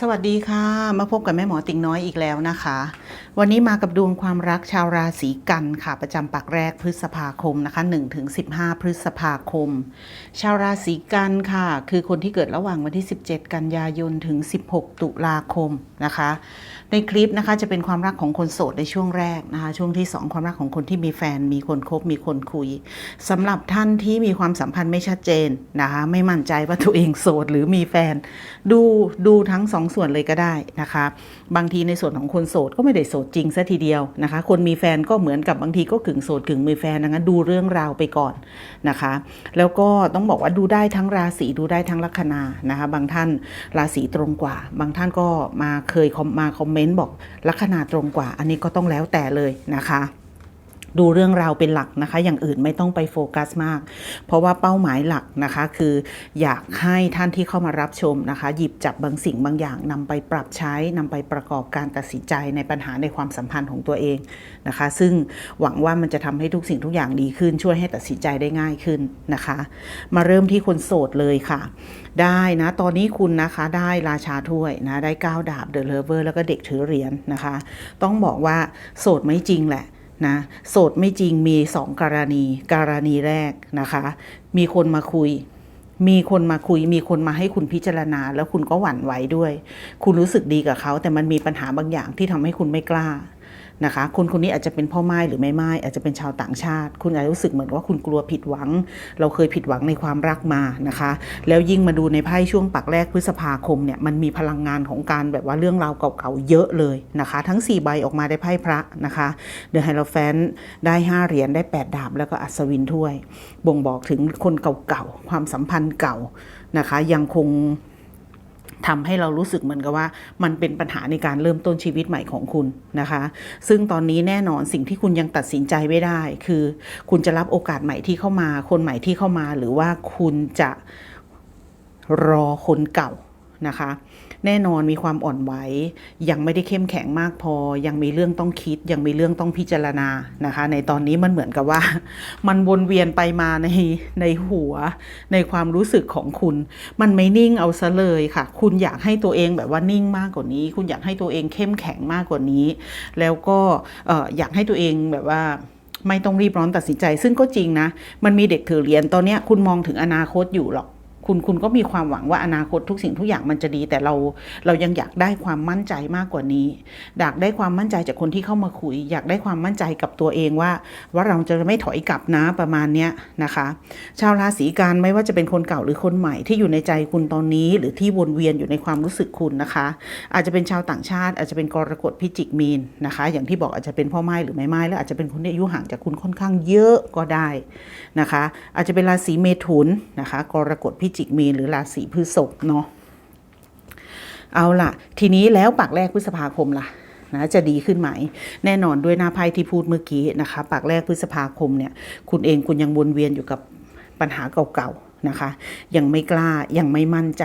สวัสดีค่ะ มาพบกับแม่หมอติ่งน้อยอีกแล้วนะคะ วันนี้มากับดวงความรักชาวราศีกันค่ะ ประจำปักแรกพฤษภาคมนะคะ1ถึง15 พฤษภาคม ชาวราศีกันค่ะ คือคนที่เกิดระหว่างวันที่ 17 กันยายนถึง 16 ตุลาคมนะคะ ในคลิปนะคะจะเป็นความรักของคนโสดในช่วงแรกนะคะ ช่วงที่ 2 ความรักของคนที่มีแฟน มีคนคบมีคนคุยสำหรับท่านที่มีความสัมพันธ์ไม่ชัดเจนนะคะ ไม่มั่นใจว่าตัวเองโสดหรือมีแฟน ดูดูทั้งสองส่วนเลยก็ได้นะคะ บางทีในส่วนของคนโสดก็ไม่ได้โสดจริงซะทีเดียวนะคะ คนมีแฟนก็เหมือนกับบางทีก็กึ่งโสดกึ่งมีแฟนดังนั้นดูเรื่องราวไปก่อนนะคะ แล้วก็ต้องบอกว่าดูได้ทั้งราศีดูได้ทั้งลัคนานะคะ บางท่านราศีตรงกว่า บางท่านก็มาเคยมาคอมเมนต์บอกลัคนาตรงกว่า อันนี้ก็ต้องแล้วแต่เลยนะคะ ดูเรื่องราวเป็นหลักนะคะ อย่างอื่นไม่ต้องไปโฟกัสมาก เพราะว่าเป้าหมายหลักนะคะคืออยากให้ท่านที่เข้ามารับชมนะคะ หยิบจับบางสิ่งบางอย่างนำไปปรับใช้นำไปประกอบการตัดสินใจในปัญหาในความสัมพันธ์ของตัวเองนะคะ ซึ่งหวังว่ามันจะทำให้ทุกสิ่งทุกอย่างดีขึ้นช่วยให้ตัดสินใจได้ง่ายขึ้นนะคะ มาเริ่มที่คนโสดเลยค่ะ ได้นะ ตอนนี้คุณนะคะได้ราชาถ้วยนะได้ก้าวดาบเดอะเลเวอร์แล้วก็เด็กถือเหรียญนะคะ ต้องบอกว่าโสดไม่จริงแหละ นะโสดไม่จริงมีสองกรณี กรณีแรกนะคะ มีคนมาคุย มีคนมาคุย มีคนมาให้คุณพิจารณา แล้วคุณก็หวั่นไหวด้วย คุณรู้สึกดีกับเขา แต่มันมีปัญหาบางอย่างที่ทำให้คุณไม่กล้า นะคะ คนคนนี้อาจจะเป็นพ่อไม้หรือไม่ไม้อาจจะเป็นชาวต่างชาติ คุณอาจจะรู้สึกเหมือนว่าคุณกลัวผิดหวัง เราเคยผิดหวังในความรักมานะคะ แล้วยิ่งมาดูในไพ่ช่วงปักแรกพฤษภาคมเนี่ยมันมีพลังงานของการแบบว่าเรื่องราวเก่าๆเยอะเลยนะคะ ทั้ง 4 ใบออกมาได้ไพ่พระนะคะเดอะไฮโลแฟนได้ 5 เหรียญได้ 8 ดาบ แล้วก็อัศวินถ้วย บ่งบอกถึงคนเก่าๆความสัมพันธ์เก่านะคะ ยังคง ทำให้เรารู้สึกเหมือนกับว่า มันเป็นปัญหาในการเริ่มต้นชีวิตใหม่ของคุณนะคะ ซึ่งตอนนี้แน่นอนสิ่งที่คุณยังตัดสินใจไม่ได้ คือคุณจะรับโอกาสใหม่ที่เข้ามา คนใหม่ที่เข้ามา หรือว่าคุณจะรอคนเก่านะคะ แน่นอนมีความอ่อนไหว ยังไม่ได้เข้มแข็งมากพอ ยังมีเรื่องต้องคิด ยังมีเรื่องต้องพิจารณานะคะ ในตอนนี้มันเหมือนกับว่า มันวนเวียนไปมาในในหัว ในความรู้สึกของคุณ มันไม่นิ่งเอาซะเลยค่ะ คุณอยากให้ตัวเองแบบว่านิ่งมากกว่านี้ คุณอยากให้ตัวเองเข้มแข็งมากกว่านี้ แล้วก็อยากให้ตัวเองแบบว่าไม่ต้องรีบร้อนตัดสินใจ ซึ่งก็จริงนะ มันมีเด็กถือเหรียญตอนนี้คุณมองถึงอนาคตอยู่หรอก คุณคุณก็มีความหวังว่าอนาคตทุกสิ่งทุกอย่างมันจะดี แต่เราเรายังอยากได้ความมั่นใจมากกว่านี้ อยากได้ความมั่นใจจากคนที่เข้ามาคุย อยากได้ความมั่นใจกับตัวเองว่า ว่าเราจะไม่ถอยกลับนะประมาณเนี้ยนะคะ ชาวราศีกันไม่ว่าจะเป็นคนเก่าหรือคนใหม่ที่อยู่ในใจคุณตอนนี้ หรือที่วนเวียนอยู่ในความรู้สึกคุณนะคะ อาจจะเป็นชาวต่างชาติ อาจจะเป็นกรกฎพิจิกมีนนะคะ อย่างที่บอกอาจจะเป็นพ่อไม้หรือไม่ไม้แล้วอาจจะเป็นคนที่อายุห่างจากคุณค่อนข้างเยอะก็ได้นะคะ อาจจะเป็นราศีเมถุนนะคะ กรกฎพิจิกเมนหรือราศีพฤษภเนาะเอาล่ะ ทีนี้แล้วปักแรกพฤษภาคมล่ะนะจะดีขึ้นไหม แน่นอนด้วยหน้าไพ่ที่พูดเมื่อกี้นะคะปักแรกพฤษภาคมเนี่ย คุณเองคุณยังวนเวียนอยู่กับปัญหาเก่าๆนะคะ ยังไม่กล้ายังไม่มั่นใจ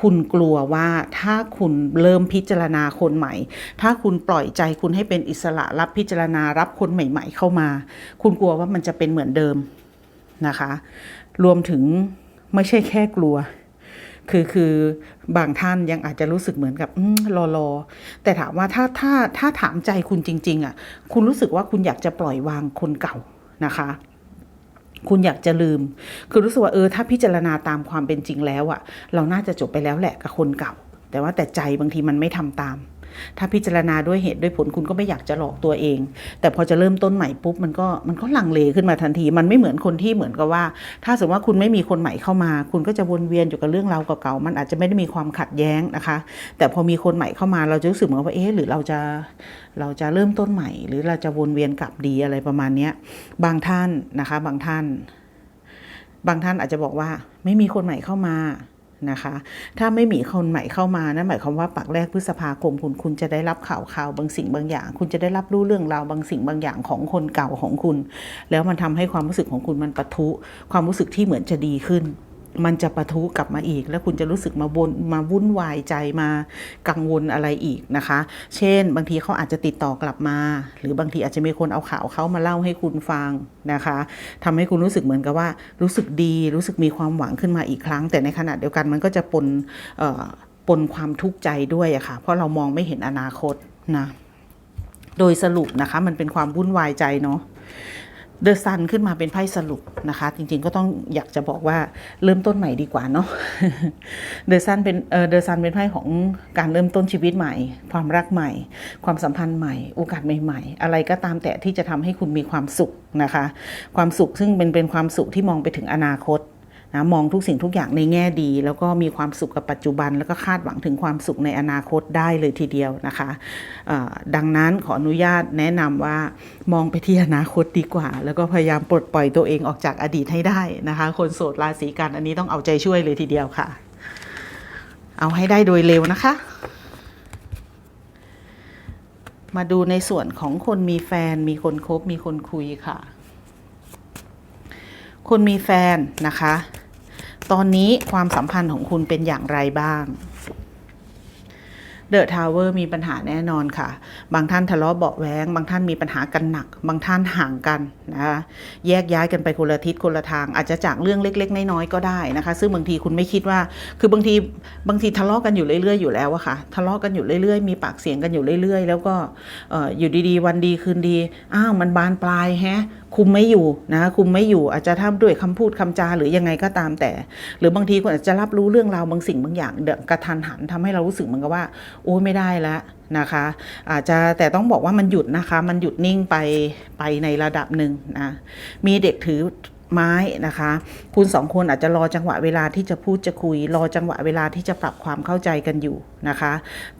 คุณกลัวว่าถ้าคุณเริ่มพิจารณาคนใหม่ ถ้าคุณปล่อยใจคุณให้เป็นอิสระรับพิจารณารับคนใหม่ ๆ เข้ามา คุณกลัวว่ามันจะเป็นเหมือนเดิมนะคะ รวมถึง ไม่ใช่แค่กลัว คือคือบางท่านยังอาจจะรู้สึกเหมือนกับรอรอแต่ถามว่าถ้าถ้าถ้าถามใจคุณจริง ๆ อะ คุณรู้สึกว่าคุณอยากจะปล่อยวางคนเก่านะคะคุณอยากจะลืม คือรู้สึกว่าเออถ้าพิจารณาตามความเป็นจริงแล้วอะเราน่าจะจบไปแล้วแหละกับคนเก่า แต่ว่าแต่ใจบางทีมันไม่ทำตาม ถ้าพิจารณาด้วยเหตุด้วยผลคุณก็ไม่อยากจะหลอกตัวเอง แต่พอจะเริ่มต้นใหม่ปุ๊บมันก็มันก็ลังเลขึ้นมาทันที มันไม่เหมือนคนที่เหมือนกับว่า ถ้าสมมติว่าคุณไม่มีคนใหม่เข้ามา คุณก็จะวนเวียนอยู่กับเรื่องราวเก่าๆมันอาจจะไม่ได้มีความขัดแย้งนะคะ แต่พอมีคนใหม่เข้ามาเราจะรู้สึกเหมือนว่าเอ๊ะหรือเราจะเราจะเริ่มต้นใหม่ หรือเราจะวนเวียนกลับดีอะไรประมาณนี้บางท่านนะคะ บางท่าน บางท่านอาจจะบอกว่าไม่มีคนใหม่เข้ามา นะคะ ถ้าไม่มีคนใหม่เข้ามานั่นหมายความว่าปักแรกพฤษภาคมคุณคุณจะได้รับข่าวข่าวบางสิ่งบางอย่าง คุณจะได้รับรู้เรื่องราวบางสิ่งบางอย่างของคนเก่าของคุณ แล้วมันทำให้ความรู้สึกของคุณมันปะทุ ความรู้สึกที่เหมือนจะดีขึ้น มันจะปะทุกลับมาอีก แล้วคุณจะรู้สึกมาบนมาวุ่นวายใจมากังวลอะไรอีกนะคะ เช่น บางทีเขาอาจจะติดต่อกลับมา หรือบางทีอาจจะมีคนเอาข่าวเขามาเล่าให้คุณฟังนะคะทำให้คุณรู้สึกเหมือนกับว่า รู้สึกดีรู้สึกมีความหวังขึ้นมาอีกครั้ง แต่ในขณะเดียวกันมันก็จะปนปนความทุกข์ใจด้วยอะค่ะเพราะเรามองไม่เห็นอนาคตนะโดยสรุปนะคะมันเป็นความวุ่นวายใจเนาะ เดอะซันขึ้นมาเป็นไพ่สรุปนะคะ จริงๆก็ต้องอยากจะบอกว่าเริ่มต้นใหม่ดีกว่าเนาะเดอะซันเป็นเดอะซันเป็นไพ่ของการเริ่มต้นชีวิตใหม่ ความรักใหม่ ความสัมพันธ์ใหม่ โอกาสใหม่ ๆ อะไรก็ตามแต่ที่จะทำให้คุณมีความสุขนะคะ ความสุขซึ่งเป็นเป็นความสุขที่มองไปถึงอนาคต นะมองทุกสิ่งทุกอย่างในแง่ดี แล้วก็มีความสุขกับปัจจุบัน แล้วก็คาดหวังถึงความสุขในอนาคตได้เลยทีเดียวนะคะดังนั้นขออนุญาตแนะนำว่ามองไปที่อนาคตดีกว่า แล้วก็พยายามปลดปล่อยตัวเองออกจากอดีตให้ได้นะคะ คนโสดราศีกันอันนี้ต้องเอาใจช่วยเลยทีเดียวค่ะ เอาให้ได้โดยเร็วนะคะ มาดูในส่วนของคนมีแฟน มีคนคบมีคนคุยค่ะ คนมีแฟนนะคะ ตอนนี้ความสัมพันธ์ของคุณเป็นอย่างไรบ้างเดอะทาวเวอร์มีปัญหาแน่นอนค่ะ บางท่านทะเลาะเบาะแว้งบางท่านมีปัญหากันหนัก บางท่านห่างกันนะคะแยกย้ายกันไปคนละทิศคนละทาง อาจจะจากเรื่องเล็ก ๆ น้อยๆก็ได้นะคะ ซึ่งบางทีคุณไม่คิดว่า คือบางทีบางทีทะเลาะกันอยู่เรื่อยๆอยู่แล้วอะค่ะ ทะเลาะกันอยู่เรื่อยๆ มีปากเสียงกันอยู่เรื่อย ๆ แล้วก็เอ่ออยู่ดีๆ วันดีคืนดี อ้าวมันบานปลายแฮะ คุมไม่อยู่นะคุมไม่อยู่อาจจะทำด้วยคำพูดคำจาหรือยังไงก็ตามแต่ หรือบางทีคุณอาจจะรับรู้เรื่องราวบางสิ่งบางอย่างเดกระทันหันทำให้เรารู้สึกเหมือนกับว่าโอ้ยไม่ได้แล้วนะคะ อาจจะแต่ต้องบอกว่ามันหยุดนะคะ มันหยุดนิ่งไปไปในระดับหนึ่งนะมีเด็กถือ ไม้นะคะ คุณสองคนอาจจะรอจังหวะเวลาที่จะพูดจะคุย รอจังหวะเวลาที่จะปรับความเข้าใจกันอยู่นะคะ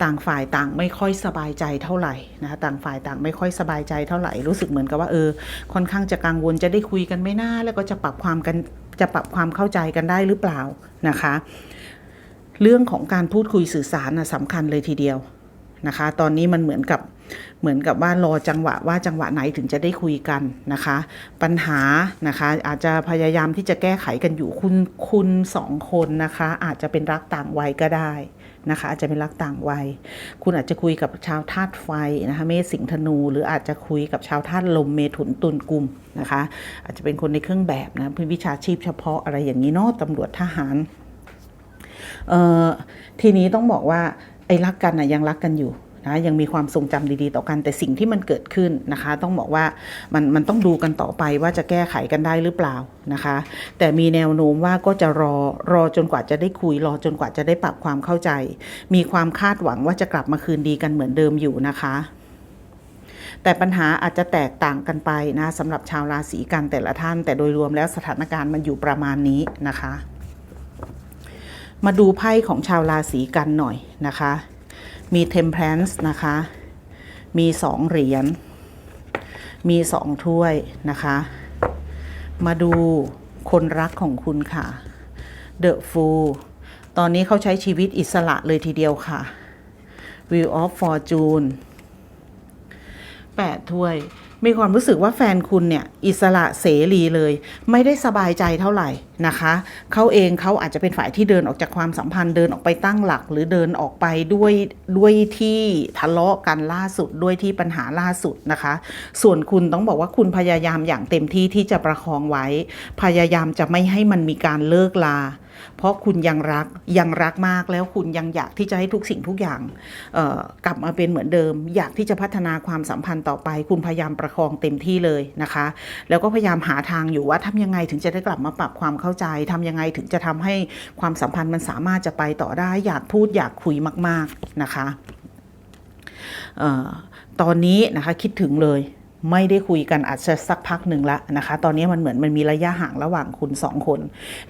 ต่างฝ่ายต่างไม่ค่อยสบายใจเท่าไหร่นะคะต่างฝ่ายต่างไม่ค่อยสบายใจเท่าไหร่รู้สึกเหมือนกับว่าเออค่อนข้างจะกังวลจะได้คุยกันไม่น่าแล้วก็จะปรับความกันจะปรับความเข้าใจกันได้หรือเปล่านะคะ เรื่องของการพูดคุยสื่อสารนะสำคัญเลยทีเดียวนะคะ ตอนนี้มันเหมือนกับ เหมือนกับว่ารอจังหวะว่าจังหวะไหนถึงจะได้คุยกันนะคะ ปัญหานะคะอาจจะพยายามที่จะแก้ไขกันอยู่คุณคุณสองคนนะคะ อาจจะเป็นรักต่างวัยก็ได้นะคะอาจจะเป็นรักต่างวัย คุณอาจจะคุยกับชาวธาตุไฟนะคะเมษสิงธนู หรืออาจจะคุยกับชาวธาตุลมเมถุนตุลกุมนะคะ อาจจะเป็นคนในเครื่องแบบนะเป็นวิชาชีพเฉพาะอะไรอย่างนี้เนาะตำรวจทหารเอ่อทีนี้ต้องบอกว่าไอ้รักกันนะยังรักกันอยู่ นะยังมีความทรงจำดีๆ ต่อกันแต่สิ่งที่มันเกิดขึ้นนะคะ ต้องบอกว่ามันมันต้องดูกันต่อไปว่าจะแก้ไขกันได้หรือเปล่านะคะ แต่มีแนวโน้มว่าก็จะรอรอจนกว่าจะได้คุย รอจนกว่าจะได้ปรับความเข้าใจ มีความคาดหวังว่าจะกลับมาคืนดีกันเหมือนเดิมอยู่นะคะแต่ปัญหาอาจจะแตกต่างกันไปนะสำหรับชาวราศีกันแต่ละท่าน แต่โดยรวมแล้วสถานการณ์มันอยู่ประมาณนี้นะคะ มาดูไพ่ของชาวราศีกันหน่อยนะคะ มี Temperance นะคะ มีสองเหรียญ มีสองถ้วยนะคะ มาดูคนรักของคุณค่ะ The Fool ตอนนี้เขาใช้ชีวิตอิสระเลยทีเดียวค่ะ Wheel of Fortune แปดถ้วยมีความรู้สึกว่าแฟนคุณเนี่ยอิสระเสรีเลย ไม่ได้สบายใจเท่าไหร่นะคะเขาเองเขาอาจจะเป็นฝ่ายที่เดินออกจากความสัมพันธ์เดินออกไปตั้งหลัก หรือเดินออกไปด้วยด้วยที่ทะเลาะกันล่าสุดด้วยที่ปัญหาล่าสุดนะคะ ส่วนคุณต้องบอกว่าคุณพยายามอย่างเต็มที่ที่จะประคองไว้ พยายามจะไม่ให้มันมีการเลิกลา เพราะคุณยังรักยังรักมากแล้วคุณยังอยากที่จะให้ทุกสิ่งทุกอย่างกลับมาเป็นเหมือนเดิม อยากที่จะพัฒนาความสัมพันธ์ต่อไป คุณพยายามประคองเต็มที่เลยนะคะ แล้วก็พยายามหาทางอยู่ว่าทำยังไงถึงจะได้กลับมาปรับความเข้าใจทำยังไงถึงจะทำให้ความสัมพันธ์มันสามารถจะไปต่อได้ อยากพูดอยากคุยมาก ๆนะคะออตอนนี้นะคะคิดถึงเลย ไม่ได้คุยกันอาจจะสักพักหนึ่งละนะคะ ตอนนี้มันเหมือนมันมีระยะห่างระหว่างคุณสองคน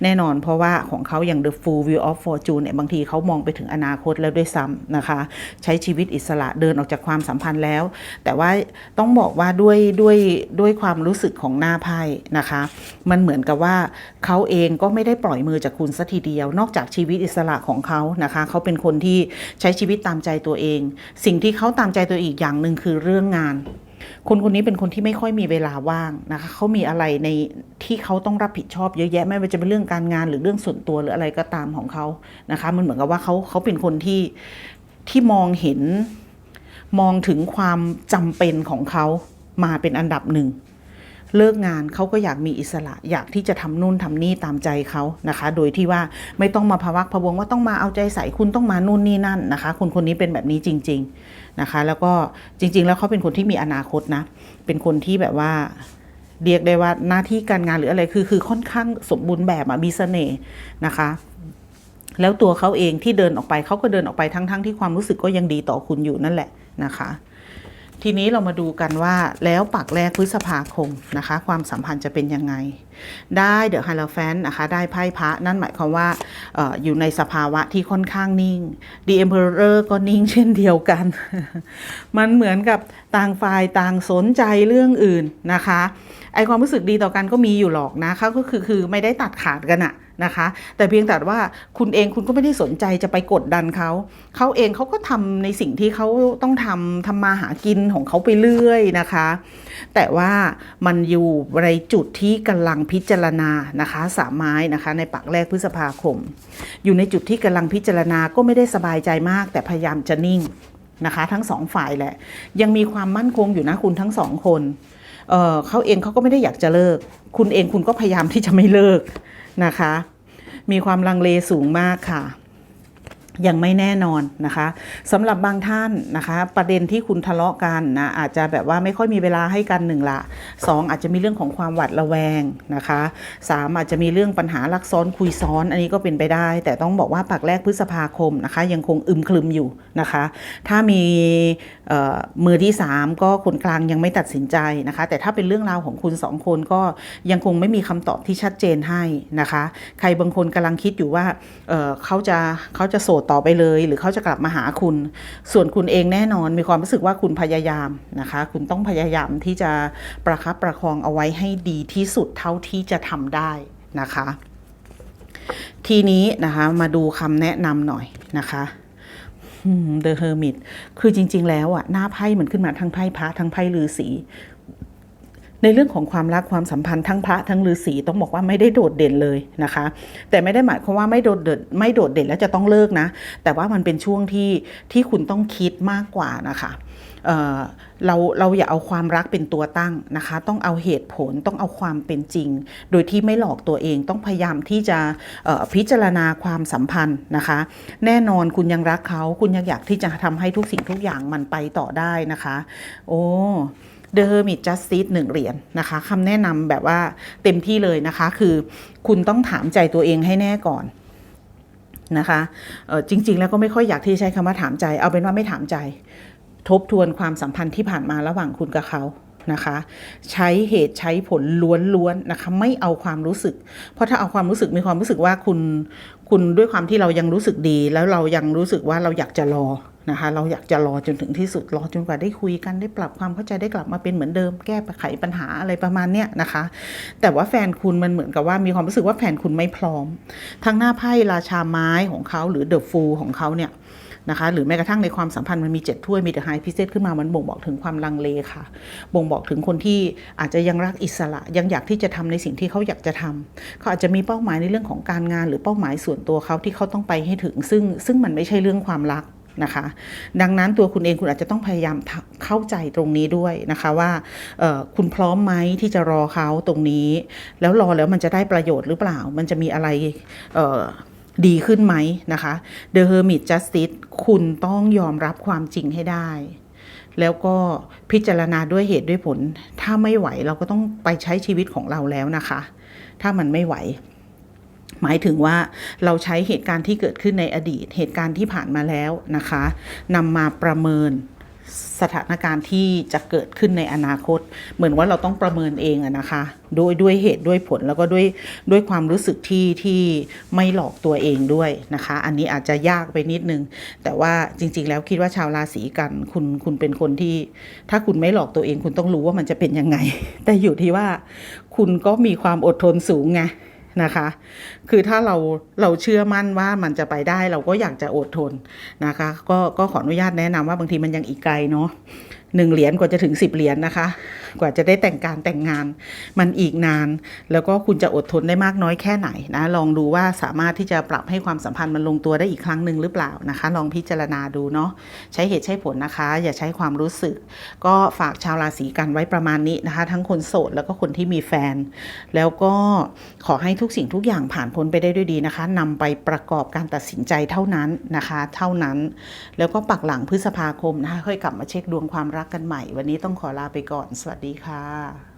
แน่นอนเพราะว่าของเขาอย่าง The Full View of Fortune เนี่ยบางทีเขามองไปถึงอนาคตแล้วด้วยซ้ำนะคะ ใช้ชีวิตอิสระเดินออกจากความสัมพันธ์แล้ว แต่ว่าต้องบอกว่าด้วยด้วยด้วยความรู้สึกของหน้าไพ่นะคะ มันเหมือนกับว่าเขาเองก็ไม่ได้ปล่อยมือจากคุณสัทีเดียว นอกจากชีวิตอิสระของเขานะคะ เขาเป็นคนที่ใช้ชีวิตตามใจตัวเอง สิ่งที่เขาตามใจตัวอีกอย่างหนึ่งคือเรื่องงาน คนคนนี้เป็นคนที่ไม่ค่อยมีเวลาว่างนะคะเขามีอะไรในที่เขาต้องรับผิดชอบเยอะแยะไม่ว่าจะเป็นเรื่องการงานหรือเรื่องส่วนตัวหรืออะไรก็ตามของเขานะคะ มันเหมือนกับว่าเขาเขาเป็นคนที่ที่มองเห็นมองถึงความจำเป็นของเขามาเป็นอันดับหนึ่ง เลิกงานเขาก็อยากมีอิสระ อยากที่จะทำนู่นทำนี่ตามใจเขานะคะ โดยที่ว่าไม่ต้องมาพะวักพะวงว่าต้องมาเอาใจใส่คุณต้องมานู่นนี่นั่นนะคะ คนคนนี้เป็นแบบนี้จริง ๆนะคะ แล้วก็จริง ๆ แล้วเขาเป็นคนที่มีอนาคตนะ เป็นคนที่แบบว่าเรียกได้ว่าหน้าที่การงานหรืออะไรคือคือค่อนข้างสมบูรณ์แบบอะมีเสน่ห์นะคะ แล้วตัวเขาเองที่เดินออกไปเขาก็เดินออกไปทั้งๆทที่ความรู้สึกก็ยังดีต่อคุณอยู่นั่นแหละนะคะ ทีนี้เรามาดูกันว่าแล้วปักแรกพฤษภาคมนะคะ ความสัมพันธ์จะเป็นยังไง ได้เดอะไฮ o แฟนนะคะได้ไพ่พระนั่นหมายความว่าอออยู่ในสภาวะที่ค่อนข้างนิ่งดีเอ็มเพอร์ก็นิ่งเช่นเดียวกัน มันเหมือนกับต่างฝ่ายต่างสนใจเรื่องอื่นนะคะ ไอความรู้สึกดีต่อกันก็มีอยู่หรอกนะเขาก็คือคือไม่ได้ตัดขาดกันอะนะคะ แต่เพียงแต่ว่าคุณเองคุณก็ไม่ได้สนใจจะไปกดดันเขา เขาเองเขาก็ทำในสิ่งที่เขาต้องทำทำมาหากินของเขาไปเรื่อยนะคะ แต่ว่ามันอยู่ในจุดที่กำลังพิจารณานะคะสามไม้นะคะ ในปักแรกพฤษภาคม อยู่ในจุดที่กำลังพิจารณาก็ไม่ได้สบายใจมาก แต่พยายามจะนิ่งนะคะ ทั้งสองฝ่ายแหละ ยังมีความมั่นคงอยู่นะคุณทั้งสองคน เเขาเองเขาก็ไม่ได้อยากจะเลิก คุณเองคุณก็พยายามที่จะไม่เลิกนะคะ มีความลังเลสูงมากค่ะ ยังไม่แน่นอนนะคะสำหรับบางท่านนะคะ ประเด็นที่คุณทะเลาะกันนะอาจจะแบบว่าไม่ค่อยมีเวลาให้กันหนึ่งละสองอาจจะมีเรื่องของความหวัดระแวงนะคะสามอาจจะมีเรื่องปัญหารักซ้อนคุยซ้อน อันนี้ก็เป็นไปได้ แต่ต้องบอกว่าปักแรกพฤษภาคมนะคะ ยังคงอึมครึมอยู่นะคะ ถ้ามีมือที่สามก็คนกลางยังไม่ตัดสินใจนะคะ แต่ถ้าเป็นเรื่องราวของคุณสองคนก็ยังคงไม่มีคำตอบที่ชัดเจนให้นะคะ ใครบางคนกำลังคิดอยู่ว่าเเขาจะเขาจะโสดต่อไปเลย หรือเขาจะกลับมาหาคุณ ส่วนคุณเองแน่นอนมีความรู้สึกว่าคุณพยายามนะคะ คุณต้องพยายามที่จะประคับประคองเอาไว้ให้ดีที่สุดเท่าที่จะทำได้นะคะ ทีนี้นะคะมาดูคำแนะนำหน่อยนะคะเดอะเฮอร์มิตคือจริง ๆ แล้วอะหน้าไพ่เหมือนขึ้นมาทั้งไพ่พระทั้งไพ่ฤาษี ในเรื่องของความรักความสัมพันธ์ทั้งพระทั้งฤาษีต้องบอกว่าไม่ได้โดดเด่นเลยนะคะ แต่ไม่ได้หมายความว่าไม่โดดเด่นไม่โดดเด่นแล้วจะต้องเลิกนะ แต่ว่ามันเป็นช่วงที่ที่คุณต้องคิดมากกว่านะคะเเราเราอย่าเอาความรักเป็นตัวตั้งนะคะ ต้องเอาเหตุผลต้องเอาความเป็นจริง โดยที่ไม่หลอกตัวเองต้องพยายามที่จะพิจารณาความสัมพันธ์นะคะ แน่นอนคุณยังรักเขา คุณยังอยากที่จะทำให้ทุกสิ่งทุกอย่างมันไปต่อได้นะคะ โอ้ The Hermit Justice หนึ่งเหรียญนะคะคำแนะนำแบบว่าเต็มที่เลยนะคะ คือคุณต้องถามใจตัวเองให้แน่ก่อนนะคะจริง ๆ แล้วก็ไม่ค่อยอยากที่ใช้คำว่าถามใจ เอาเป็นว่าไม่ถามใจ ทบทวนความสัมพันธ์ที่ผ่านมาระหว่างคุณกับเขานะคะ ใช้เหตุใช้ผลล้วนๆนะคะ ไม่เอาความรู้สึก เพราะถ้าเอาความรู้สึกมีความรู้สึกว่าคุณคุณด้วยความที่เรายังรู้สึกดี แล้วเรายังรู้สึกว่าเราอยากจะรอ นะคะเราอยากจะรอจนถึงที่สุดรอจนกว่าได้คุยกันได้ปรับความเข้าใจได้กลับมาเป็นเหมือนเดิมแก้ไขปัญหาอะไรประมาณเนี้ยนะคะ แต่ว่าแฟนคุณมันเหมือนกับว่ามีความรู้สึกว่าแฟนคุณไม่พร้อม ทั้งหน้าไพ่ราชาไม้ของเขาหรือเดอะฟูลของเขาเนี่ยนะคะหรือแม้กระทั่งในความสัมพันธ์มันมีเจ็ดถ้วยมีแต่ไฮพิเศษขึ้นมามันบ่งบอกถึงความลังเลค่ะ บ่งบอกถึงคนที่อาจจะยังรักอิสระยังอยากที่จะทำในสิ่งที่เขาอยากจะทำเขาอาจจะมีเป้าหมายในเรื่องของการงาน หรือเป้าหมายส่วนตัวเขาที่เขาต้องไปให้ถึงซึ่งซึ่งมันไม่ใช่เรื่องความรัก นะคะ ดังนั้นตัวคุณเองคุณอาจจะต้องพยายามเข้าใจตรงนี้ด้วยนะคะว่าคุณพร้อมไหมที่จะรอเขาตรงนี้ แล้วรอแล้วมันจะได้ประโยชน์หรือเปล่า มันจะมีอะไรดีขึ้นไหมนะคะ The Hermit Justice คุณต้องยอมรับความจริงให้ได้ แล้วก็พิจารณาด้วยเหตุด้วยผล ถ้าไม่ไหวเราก็ต้องไปใช้ชีวิตของเราแล้วนะคะ ถ้ามันไม่ไหว หมายถึงว่าเราใช้เหตุการณ์ที่เกิดขึ้นในอดีต เหตุการณ์ที่ผ่านมาแล้วนะคะนำมาประเมินสถานการณ์ที่จะเกิดขึ้นในอนาคต เหมือนว่าเราต้องประเมินเองอะนะคะโดยด้วยเหตุด้วยผลแล้วก็ด้วยด้วยความรู้สึกที่ที่ไม่หลอกตัวเองด้วยนะคะ อันนี้อาจจะยากไปนิดนึง แต่ว่าจริง ๆ แล้วคิดว่าชาวราศีกันคุณคุณเป็นคนที่ ถ้าคุณไม่หลอกตัวเอง คุณต้องรู้ว่ามันจะเป็นยังไง แต่อยู่ที่ว่าคุณก็มีความอดทนสูงไง นะคะ คือถ้าเราเราเชื่อมั่นว่ามันจะไปได้เราก็อยากจะอดทนนะคะ ก็ก็ขออนุญาตแนะนำว่าบางทีมันยังอีกไกลเนาะหนึ่งเหรียญกว่าจะถึงสิบเหรียญนะคะ กว่าจะได้แต่งการแต่งงาน มันอีกนาน แล้วก็คุณจะอดทนได้มากน้อยแค่ไหนนะ ลองดูว่าสามารถที่จะปรับให้ความสัมพันธ์มันลงตัวได้อีกครั้งหนึ่งหรือเปล่านะคะ ลองพิจารณาดูเนาะใช้เหตุใช้ผลนะคะ อย่าใช้ความรู้สึก ก็ฝากชาวราศีกันไว้ประมาณนี้นะคะ ทั้งคนโสดแล้วก็คนที่มีแฟน แล้วก็ขอให้ทุกสิ่งทุกอย่างผ่านพ้นไปได้ด้วยดีนะคะนำไปประกอบการตัดสินใจเท่านั้นนะคะ เท่านั้น แล้วก็ปักหลังพฤษภาคมนะคะค่อยกลับมาเช็คดวงความรักกันใหม่ วันนี้ต้องขอลาไปก่อนสวัสดีค่ะ